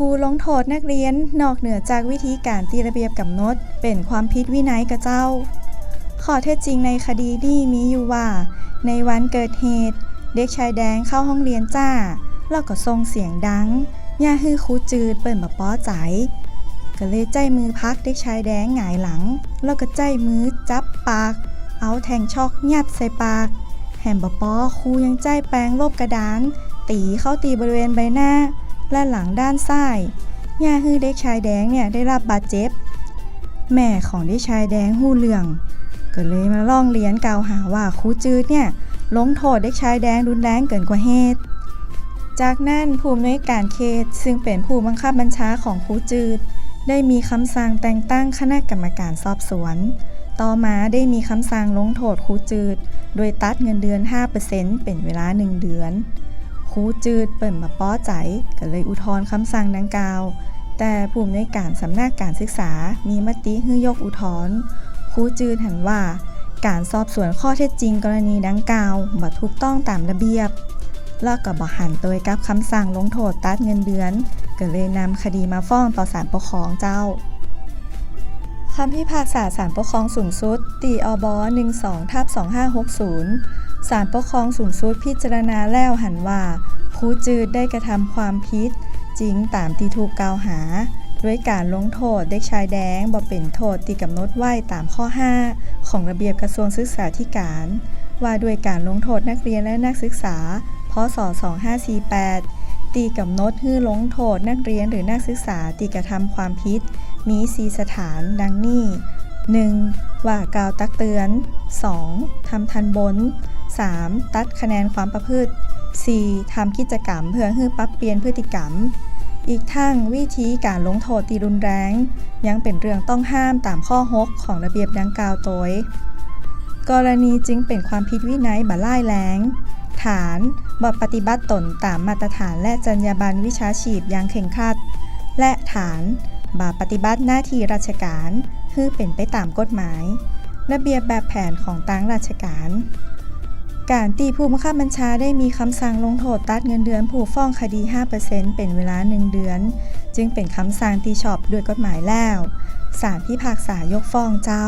รูลงโทษนักเรียนนอกเหนือจากวิธีการตีระเบียบกำหนด เป็นความผิดวินัยกับเจ้า ข้อเท็จจริงในคดีนี้มีอยู่ว่า ในวันเกิดเหตุ เด็กชายแดงเข้าห้องเรียนจ้า แล้วก็ส่งเสียงดังย่าฮือครูจืดเปิดมาป้อใจก็เลยใจมือพักเด็กชายแดงหงายหลัง แล้วก็ใจมือจับปาก เอาแทงชอกยัดใส่ปากแฮมบอปอครูยังใจแปรงลบกระดาน ตีเข้าตีบริเวณใบหน้า และหลังด้านซ้ายย่าฮือเด็กชายแดงเนี่ยได้รับบาดเจ็บ แม่ของเด็กชายแดงหู้เรื่อง ก็เลยมาล่องเรียนกล่าวหาว่าครูจืดเนี่ยลงโทษเด็กชายแดงรุนแรงเกินกว่าเหตุ จากนั้นผู้อำนวยการเขตซึ่งเป็นผู้บังคับบัญชาของครูจืด ได้มีคำสั่งแต่งตั้งคณะกรรมการสอบสวน ต่อมาได้มีคำสั่งลงโทษครูจืด โดยตัดเงินเดือน 5%เป็นเวลา 1 เดือน ครูจืดเปิดมาป้อใจก็เลยอุทธรณ์คำสั่งดังกล่าว แต่ผู้อำนวยการสำนักการศึกษามีมติให้ยกอุทธรณ์ครูจืดหันว่าการสอบสวนข้อเท็จจริงกรณีดังกล่าวบ่ถูกต้องตามระเบียบ แล้วก็บ่หันโดยกับคำสั่งลงโทษตัดเงินเดือน ก็เลยนำคดีมาฟ้องต่อศาลปกครองเจ้า คำพิพากษาศาลปกครองสูงสุดตีอบ12ทับ2560ศาลปกครองสูงสุดพิจารณาแล้วหันว่าครูจืดได้กระทำความผิดจริงตามที่ถูกกล่าวหา ด้วยการลงโทษเด็กชายแดงบ่เป็นโทษที่กำหนดไว้ตามข้อ 5 ของระเบียบกระทรวงศึกษาธิการ ว่าด้วยการลงโทษนักเรียนและนักศึกษาพศ2548 ตีกำหนดให้ลงโทษนักเรียนหรือนักศึกษาตีกระทำความผิด มีสีสถานดังนี้ 1. ว่ากล่าวตักเตือน 2. ทำทันบน 3. ตัดคะแนนความประพฤติ 4. ทำกิจกรรมเพื่อให้ปรับเปลี่ยนพฤติกรรม อีกทั้งวิธีการลงโทษตีรุนแรง ยังเป็นเรื่องต้องห้ามตามข้อ6ของระเบียบดังกล่าวโดยกรณีจึงเป็นความผิดวินัยบ่ล่ายแรง ฐานบ่ปฏิบัติตนตามมาตรฐานและจรรยาบรรณวิชาชีพอย่างเข่งคัด และฐานบ่ปฏิบัติหน้าที่ราชการคือเป็นไปตามกฎหมาย ระเบียบแบบแผนของตังราชการ การตีผู้บังคับบัญชาได้มีคำสั่งลงโทษตัดเงินเดือนผู้ฟ้องคดี 5%เป็นเวลา 1 เดือน จึงเป็นคำสั่งที่ชอบด้วยกฎหมายแล้วศาลพิพากษายกฟ้องเจ้า